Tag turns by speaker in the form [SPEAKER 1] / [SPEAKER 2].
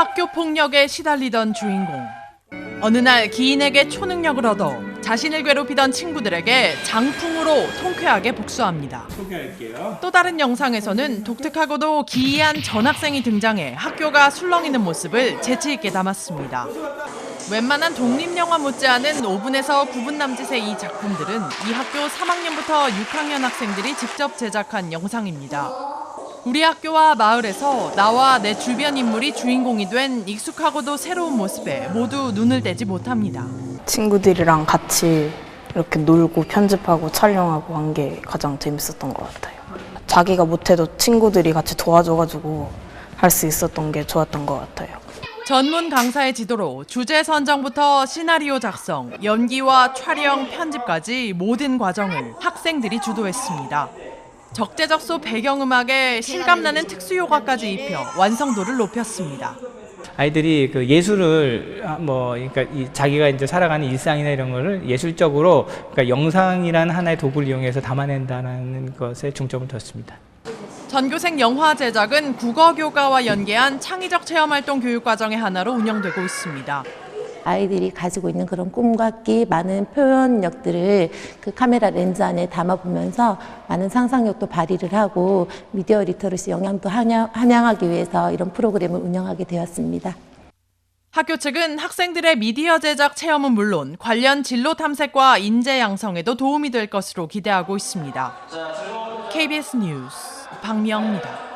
[SPEAKER 1] 학교 폭력에 시달리던 주인공. 어느 날 기인에게 초능력을 얻어 자신을 괴롭히던 친구들에게 장풍으로 통쾌하게 복수합니다.
[SPEAKER 2] 소개할게요.
[SPEAKER 1] 또 다른 영상에서는 독특하고도 기이한 전학생이 등장해 학교가 술렁이는 모습을 재치 있게 담았습니다. 웬만한 독립영화 못지않은 5분에서 9분 남짓의 이 작품들은 이 학교 3학년부터 6학년 학생들이 직접 제작한 영상입니다. 우리 학교와 마을에서 나와 내 주변 인물이 주인공이 된 익숙하고도 새로운 모습에 모두 눈을 떼지 못합니다.
[SPEAKER 3] 친구들이랑 같이 이렇게 놀고 편집하고 촬영하고 한 게 가장 재밌었던 것 같아요. 자기가 못해도 친구들이 같이 도와줘가지고 할 수 있었던 게 좋았던 것 같아요.
[SPEAKER 1] 전문 강사의 지도로 주제 선정부터 시나리오 작성, 연기와 촬영, 편집까지 모든 과정을 학생들이 주도했습니다. 적재적소 배경음악에 실감나는 특수효과까지 입혀 완성도를 높였습니다.
[SPEAKER 2] 아이들이 그 예술을 아, 뭐 그러니까 이 자기가 이제 살아가는 일상이나 이런 거를 예술적으로 그러니까 영상이라는 하나의 도구를 이용해서 담아낸다는 것에 중점을 뒀습니다.
[SPEAKER 1] 전교생 영화 제작은 국어 교과와 연계한 창의적 체험 활동 교육 과정의 하나로 운영되고 있습니다.
[SPEAKER 4] 아이들이 가지고 있는 그런 꿈과 끼 많은 표현력들을 그 카메라 렌즈 안에 담아보면서 많은 상상력도 발휘를 하고 미디어 리터러시 영향도 함양- 함양하기 위해서 이런 프로그램을 운영하게 되었습니다.
[SPEAKER 1] 학교 측은 학생들의 미디어 제작 체험은 물론 관련 진로 탐색과 인재 양성에도 도움이 될 것으로 기대하고 있습니다. KBS 뉴스 박미영입니다.